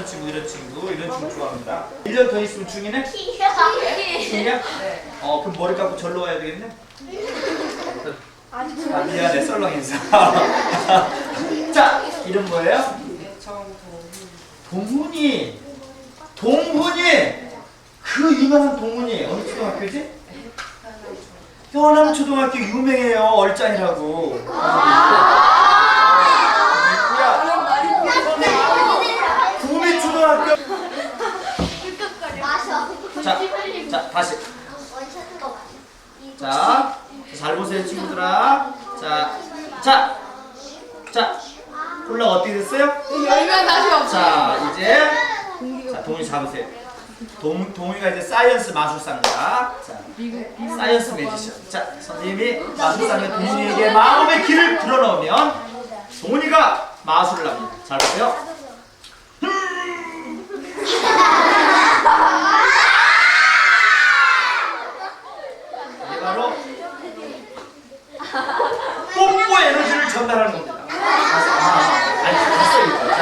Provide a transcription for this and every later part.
이런 친구, 이런 친구, 이런 친구 좋아합니다. 1년 더 있으면 중이네? 중이야? 어, 그럼 머리 감고 절로 와야 되겠네? 아, 미안해, 썰렁 인사. 자, 이름 뭐예요? 동훈이. 동훈이. 그 유명한 동훈이 어느 초등학교지? 현암 초등학교 유명해요. 얼짱이라고. 누구야? 구미 초등학교. 자, 자, 다시. 자, 잘 보세요, 친구들아. 자, 자, 자, 콜라 어떻게 됐어요? 열면 다시 없어. 자, 이제 자, 동훈이 잡으세요. 동, 동훈이가 이제 사이언스 마술사입니다. 자, 사이언스 매지션. 자, 선생님이 마술사의 동훈이에게 마음의 길을 불어넣으면 동훈이가 마술을 합니다. 잘 보세요. 이게 바로 뽀뽀 에너지를 전달하는 겁니다. 아, 아니, 됐어요. 이거. 자,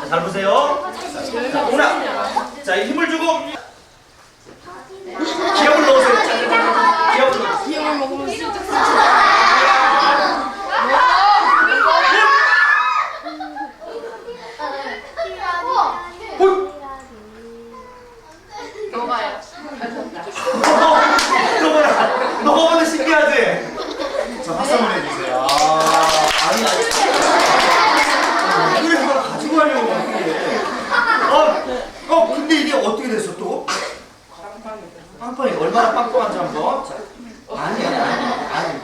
자, 잘 보세요. 자, 오나. 자, 힘을 주고 기압을 넣으세요. 자, 기압을 넣으세요. 기억을 먹으면 진짜 홀. 너가요. 너무나 너무나 신기하지? 자, 박수 한번 해주세요. 아, 아니, 아니. 왜 그걸 가지고 가려고 어떻게 어, 어, 근데 이게 어떻게 됐어 또? 빵빵이 얼마나 빵빵한지 한번. 자, 아니, 아니, 아니, 아니.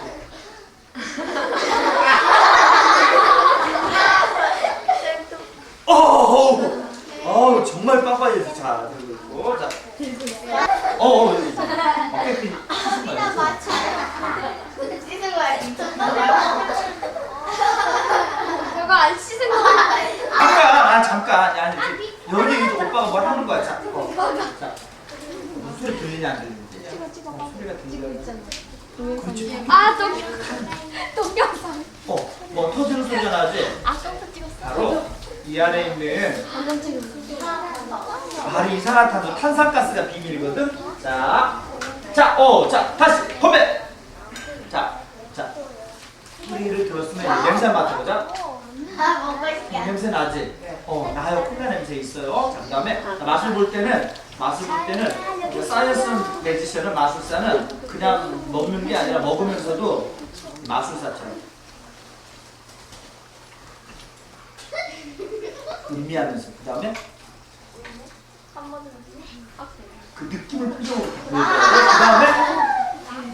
어우, 어우, 정말 빵빵해서 자, 들고 있고, 자. 어, 어, 어, 깨끗이 씻은 거야. 저거 안 씻은 거 같아. 잠깐, 아 잠깐, 아니 이제 여기 이제 오빠가 뭘 하는 거야, 자, 어, 자, 무슨 소리 들리냐 안 들리냐? 어, 소리가 들리냐? 그렇지. 아, 동영. 동영상. 어, 뭐 터지는 소리가 나지? 아, 똥도 찍었어. 바로 이 안에 있는 방금 찍었어. 바로 이산화탄소, 탄산가스가 비밀이거든. 자, 자, 어, 자, 다시 건배. 자, 자, 소리를 들었으면 이제 냄새 맡아보자. 냄새 나지? 어, 나요. 콜라 냄새 있어요. 자, 그다음에 자, 맛을 볼 때는 맛을 볼 때는 그 사이언스 매지션은 마술사는 그냥 먹는 게 아니라 먹으면서도 마술사처럼. 의미하면서. 그 다음에? 그 느낌을 표정으로 보여줘요. 그다음에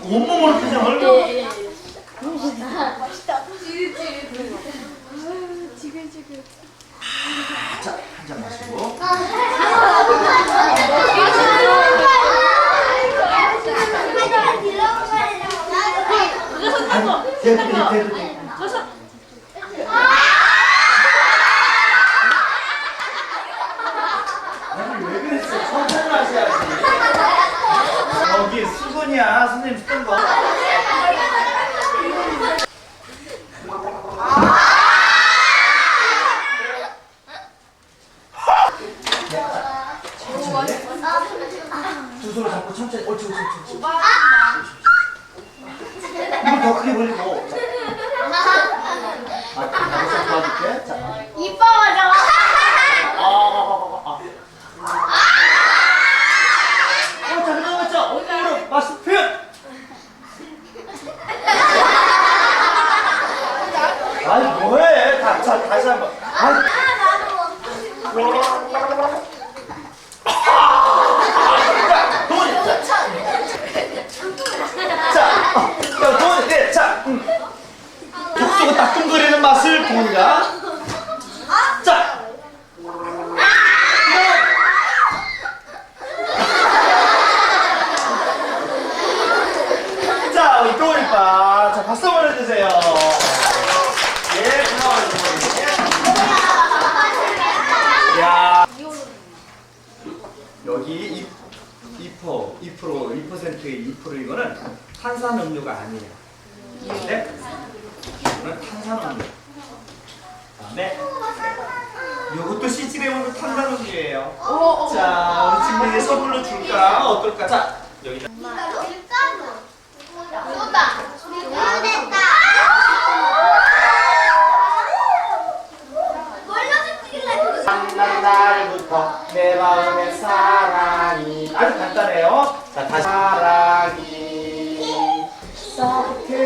온몸으로 표정을 지글지글. 자, 한 잔 마시고 아니, 대도 돼, 돼. 아니 왜 그랬어? 천천히 마셔야지. 여기 수건이야, 선생님 쓰던 거. 두 손을 잡고 천천히, 옳지, 옳지, 옳지. 이걸 더 크게 벌리고. 자. 아, 나도 도와줄게. 자. 아, 아, 아, 아. 어, 자, 그다음에 자, 온몸으로 마스 표현. 아니 뭐해? 다, 자, 다시 한 번. 아니, 자, 도훈이. 자, 어, 자, 도훈이, 네, 자, 음. 족속을 따끔거리는 맛을 도훈이가. 자. 자, 우리 도훈이빠. 자, 박수 한번 해주세요. 예, 고마워요. 야. 여기 2, 2%, 2%, 2%의 2% 이거는 탄산음료가 아니에요. 네? 탄산음료. 그다음에 이것도 CG에 오는 탄단음이에요. 오, 오. 자, 우리 친구에게 선물로 줄까? 어떨까? 자, 여기다. 만난 날부터 내 마음의 사랑이 아주 간단해요. 자, 다시 사랑이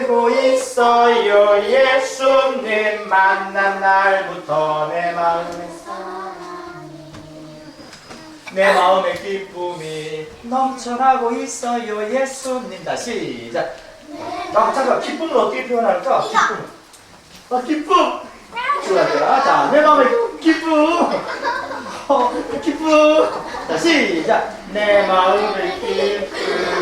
싹트고 있어요. 예수님 만난 날부터 내 사랑이 내 마음의 기쁨이 넘쳐나고 있어요. 예수님 다시 시작. 아, 잠깐 기쁨을 어떻게 표현할까? 기쁨. 아, 기쁨. 좋아, 좋아. 자, 내 마음의 기쁨. 어, 기쁨. 자, 시작. 내 마음의 기쁨이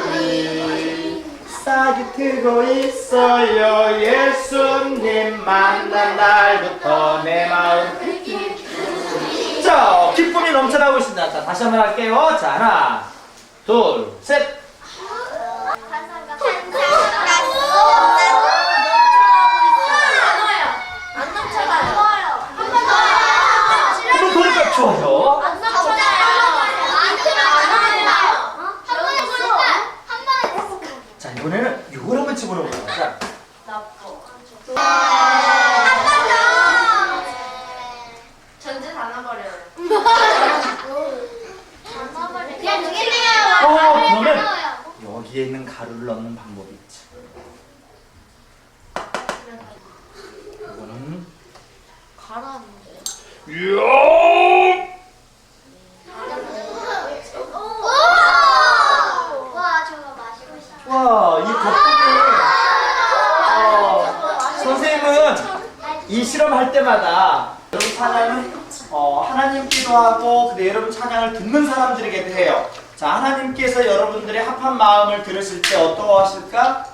싹이 트고 있어요. 예수님 만난 날부터 내 마음. 자, 기쁨이 넘쳐나고 있습니다. 자, 다시 한번 할게요. 자, 하나, 둘, 셋. 한번 더 할까? 좋아요. 자, 이번에는 이걸 한번 집어넣어볼까? 자, 전체 다 나버려요. 어, 그러면 여기에 있는 가루를 넣는 방법이 있지. 이거는 이야! 와, 이 덕분에 어, 선생님은 이 실험할 때마다 여러분 찬양은 어, 하나님 기도 하고 근데 여러분 찬양을 듣는 사람들에게도 해요. 자, 하나님께서 여러분들의 합한 마음을 들으실 때 어떠하실까?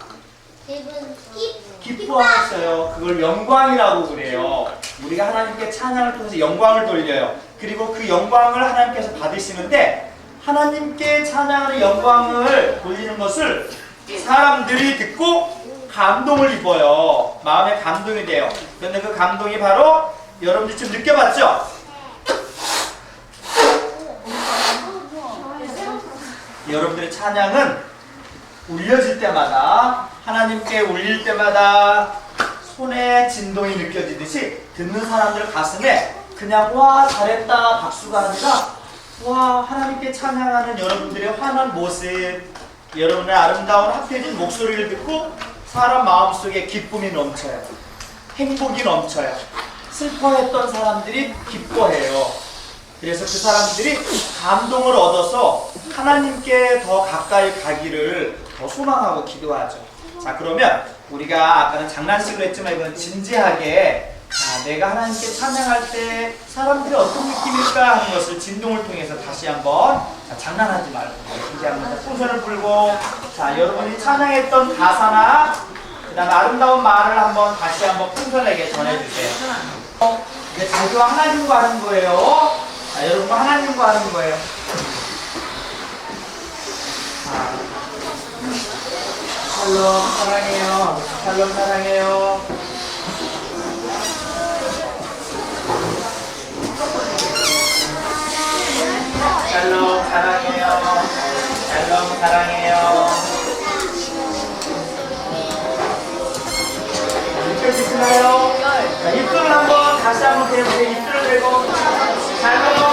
기뻐하셨어요. 그걸 영광이라고 그래요. 우리가 하나님께 찬양을 통해서 영광을 돌려요. 그리고 그 영광을 하나님께서 받으시는데 하나님께 찬양하는 영광을 돌리는 것을 사람들이 듣고 감동을 입어요. 마음에 감동이 돼요. 그런데 그 감동이 바로 여러분들이 지금 느껴봤죠? 여러분들의 찬양은 울려질 때마다 하나님께 울릴 때마다 손에 진동이 느껴지듯이 듣는 사람들 가슴에 그냥 와 잘했다 박수가 아니라 와 하나님께 찬양하는 여러분들의 환한 모습. 여러분의 아름다운 합해진 목소리를 듣고 사람 마음속에 기쁨이 넘쳐요. 행복이 넘쳐요. 슬퍼했던 사람들이 기뻐해요 그래서 그 사람들이 감동을 얻어서 하나님께 더 가까이 가기를 더 소망하고 기도하죠. 자, 그러면 우리가 아까는 장난식으로 했지만 이건 진지하게 아, 내가 하나님께 찬양할 때 사람들이 어떤 느낌일까 하는 것을 진동을 통해서 다시 한번 자, 장난하지 말고 한번 풍선을 불고 자, 여러분이 찬양했던 가사나 그 다음에 아름다운 말을 한번 다시 한번 풍선에게 전해주세요. 어, 이제 자기와 하나님과 하는 거예요. 자, 여러분과 하나님과 하는 거예요. 자, 샬롬 사랑해요. 샬롬 사랑해요. 샬롬 사랑해요. 샬롬 사랑해요. 느껴지시나요? 자, 입술을 한번 다시 한번 대보세요. 입술을 대고 샬롬